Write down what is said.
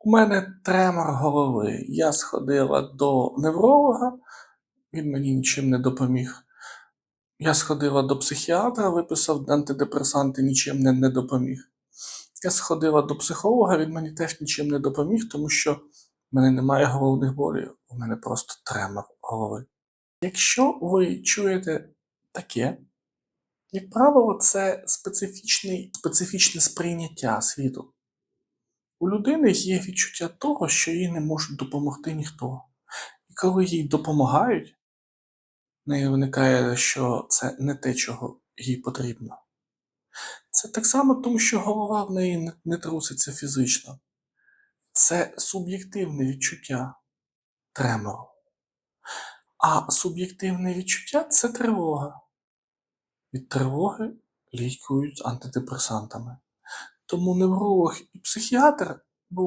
У мене тремор голови. Я сходила до невролога, він мені нічим не допоміг. Я сходила до психіатра, виписав антидепресанти, нічим не, не допоміг. Я сходила до психолога, він мені теж нічим не допоміг, тому що в мене немає головних болів, у мене просто тремор голови. Якщо ви чуєте таке, як правило, це специфічне сприйняття світу. У людини є відчуття того, що їй не можуть допомогти ніхто. І коли їй допомагають, в неї виникає, що це не те, чого їй потрібно. Це так само, тому що голова в неї не, не труситься фізично. Це суб'єктивне відчуття тремору. А суб'єктивне відчуття це тривога. Від тривоги лікують антидепресантами. Тому невролог і психіатр